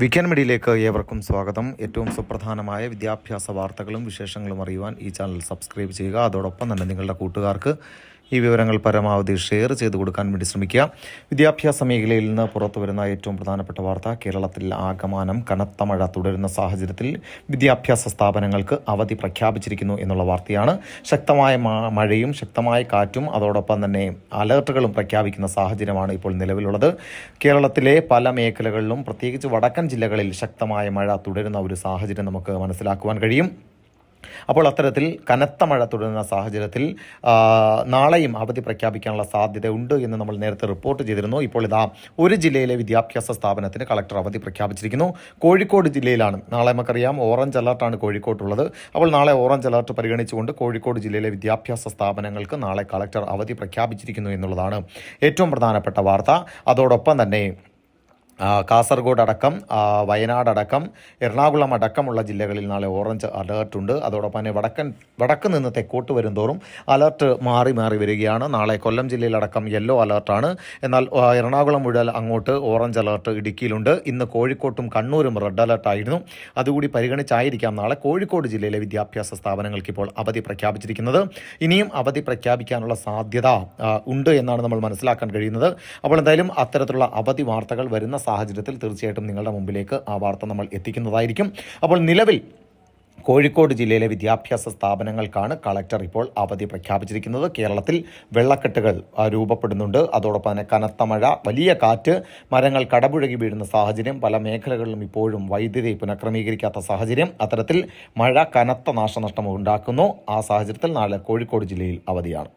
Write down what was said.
Weekend മീഡിയയിലേക്ക് ഏവർക്കും സ്വാഗതം. ഏറ്റവും സുപ്രധാനമായ വിദ്യാഭ്യാസ വാർത്തകളും വിശേഷങ്ങളും അറിയുവാൻ ഈ ചാനൽ സബ്സ്ക്രൈബ് ചെയ്യുക. അതോടൊപ്പം തന്നെ നിങ്ങളുടെ കൂട്ടുകാർക്ക് ഈ വിവരങ്ങൾ പരമാവധി ഷെയർ ചെയ്ത് കൊടുക്കാൻ വേണ്ടി ശ്രമിക്കുക. വിദ്യാഭ്യാസ മേഖലയിൽ നിന്ന് പുറത്തു വരുന്ന ഏറ്റവും പ്രധാനപ്പെട്ട വാർത്ത കേരളത്തിൽ ആഗമാനം കനത്ത മഴ തുടരുന്ന സാഹചര്യത്തിൽ വിദ്യാഭ്യാസ സ്ഥാപനങ്ങൾക്ക് അവധി പ്രഖ്യാപിച്ചിരിക്കുന്നു എന്നുള്ള വാർത്തയാണ്. ശക്തമായ മഴയും ശക്തമായ കാറ്റും അതോടൊപ്പം തന്നെ അലർട്ടുകളും പ്രഖ്യാപിക്കുന്ന സാഹചര്യമാണ് ഇപ്പോൾ നിലവിലുള്ളത്. കേരളത്തിലെ പല മേഖലകളിലും പ്രത്യേകിച്ച് വടക്കൻ ജില്ലകളിൽ ശക്തമായ മഴ തുടരുന്ന ഒരു സാഹചര്യം നമുക്ക് മനസ്സിലാക്കുവാൻ കഴിയും. അപ്പോൾ അത്തരത്തിൽ കനത്ത മഴ തുടരുന്ന സാഹചര്യത്തിൽ നാളെയും അവധി പ്രഖ്യാപിക്കാനുള്ള സാധ്യത ഉണ്ട് എന്ന് നമ്മൾ നേരത്തെ റിപ്പോർട്ട് ചെയ്തിരുന്നു. ഇപ്പോൾ ഇതാ ഒരു ജില്ലയിലെ വിദ്യാഭ്യാസ സ്ഥാപനത്തിന് കളക്ടർ അവധി പ്രഖ്യാപിച്ചിരിക്കുന്നു. കോഴിക്കോട് ജില്ലയിലാണ്. നാളെ നമുക്കറിയാം ഓറഞ്ച് അലർട്ടാണ് കോഴിക്കോട്ടുള്ളത്. അപ്പോൾ നാളെ ഓറഞ്ച് അലർട്ട് പരിഗണിച്ചുകൊണ്ട് കോഴിക്കോട് ജില്ലയിലെ വിദ്യാഭ്യാസ സ്ഥാപനങ്ങൾക്ക് നാളെ കളക്ടർ അവധി പ്രഖ്യാപിച്ചിരിക്കുന്നു എന്നുള്ളതാണ് ഏറ്റവും പ്രധാനപ്പെട്ട വാർത്ത. അതോടൊപ്പം തന്നെ കാസർഗോഡ് അടക്കം വയനാട് അടക്കം എറണാകുളം അടക്കമുള്ള ജില്ലകളിൽ നാളെ ഓറഞ്ച് അലേർട്ട് ഉണ്ട്. അതോടൊപ്പം തന്നെ വടക്കൻ വടക്ക് നിന്ന് തെക്കോട്ട് വരുംതോറും അലർട്ട് മാറി മാറി വരികയാണ്. നാളെ കൊല്ലം ജില്ലയിലടക്കം യെല്ലോ അലേർട്ടാണ്. എന്നാൽ എറണാകുളം മുഴുവൻ അങ്ങോട്ട് ഓറഞ്ച് അലേർട്ട് ഇടുക്കിയിലുണ്ട്. ഇന്ന് കോഴിക്കോട്ടും കണ്ണൂരും റെഡ് അലേർട്ടായിരുന്നു. അതുകൂടി പരിഗണിച്ചായിരിക്കാം നാളെ കോഴിക്കോട് ജില്ലയിലെ വിദ്യാഭ്യാസ സ്ഥാപനങ്ങൾക്ക് ഇപ്പോൾ അവധി പ്രഖ്യാപിച്ചിരിക്കുന്നത്. ഇനിയും അവധി പ്രഖ്യാപിക്കാനുള്ള സാധ്യത ഉണ്ട് എന്നാണ് നമ്മൾ മനസ്സിലാക്കാൻ കഴിയുന്നത്. അപ്പോൾ എന്തായാലും അത്തരത്തിലുള്ള അവധി വാർത്തകൾ വരുന്ന സാഹചര്യത്തിൽ തീർച്ചയായിട്ടും നിങ്ങളുടെ മുമ്പിലേക്ക് ആ വാർത്ത നമ്മൾ എത്തിക്കുന്നതായിരിക്കും. അപ്പോൾ നിലവിൽ കോഴിക്കോട് ജില്ലയിലെ വിദ്യാഭ്യാസ സ്ഥാപനങ്ങൾക്കാണ് കളക്ടർ ഇപ്പോൾ അവധി പ്രഖ്യാപിച്ചിരിക്കുന്നത്. കേരളത്തിൽ വെള്ളക്കെട്ടുകൾ രൂപപ്പെടുന്നുണ്ട്. അതോടൊപ്പം തന്നെ കനത്ത മഴ വലിയ കാറ്റ് മരങ്ങൾ കടപുഴകി വീഴുന്ന സാഹചര്യം പല മേഖലകളിലും ഇപ്പോഴും വൈദ്യുതി പുനഃക്രമീകരിക്കാത്ത സാഹചര്യം അത്തരത്തിൽ മഴ കനത്ത നാശനഷ്ടം ഉണ്ടാക്കുന്നു. ആ സാഹചര്യത്തിൽ നാളെ കോഴിക്കോട് ജില്ലയിൽ അവധിയാണ്.